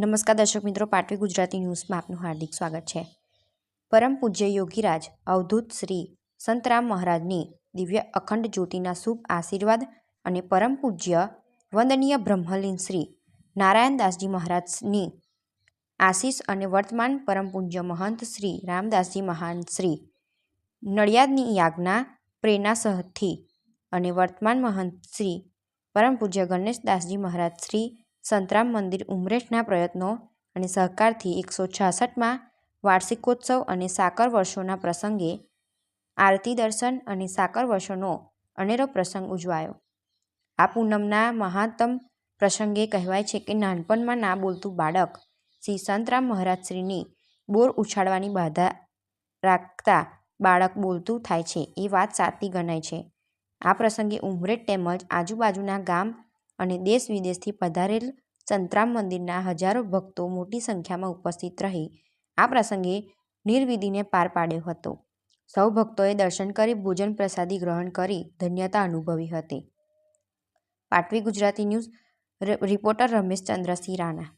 નમસ્કાર દર્શક મિત્રો, પાટવી ગુજરાતી ન્યૂઝમાં આપનું હાર્દિક સ્વાગત છે. પરમ પૂજ્ય યોગીરાજ, અવધૂત શ્રી સંતરામ મહારાજની દિવ્ય અખંડ જ્યોતિના શુભ આશીર્વાદ અને પરમ પૂજ્ય વંદનીય બ્રહ્મલીન શ્રી નારાયણદાસજી મહારાજની આશીષ અને વર્તમાન પરમ પૂજ્ય મહંત શ્રી રામદાસજી મહાન શ્રી નડિયાદની યાજ્ઞા, પ્રેરણા સહથી અને વર્તમાન મહંત શ્રી પરમ પૂજ્ય ગણેશદાસજી મહારાજ શ્રી સંતરામ મંદિર ઉમરેઠના પ્રયત્નો અને સહકારથી એકસો છાસઠમાં વાર્ષિકોત્સવ અને સાકર વર્ષોના પ્રસંગે આરતી દર્શન અને સાકર વર્ષોનો અનેરો પ્રસંગ ઉજવાયો. આ પૂનમના મહાત્મ પ્રસંગે કહેવાય છે કે નાનપણમાં ના બોલતું બાળક શ્રી સંતરામ મહારાજશ્રીની બોર ઉછાળવાની બાધા રાખતા બાળક બોલતું થાય છે, એ વાત સાચી ગણાય છે. આ પ્રસંગે ઉમરેઠ તેમજ આજુબાજુના ગામ અને દેશ વિદેશથી પધારેલ સંતરામ મંદિરના હજારો ભક્તો મોટી સંખ્યામાં ઉપસ્થિત રહી આ પ્રસંગે નિર્વિધિને પાર પાડ્યો હતો. સૌ ભક્તોએ દર્શન કરી ભોજન પ્રસાદી ગ્રહણ કરી ધન્યતા અનુભવી હતી. પાટવી ગુજરાતી ન્યૂઝ રિપોર્ટર રમેશ ચંદ્રસિંહ રાણા.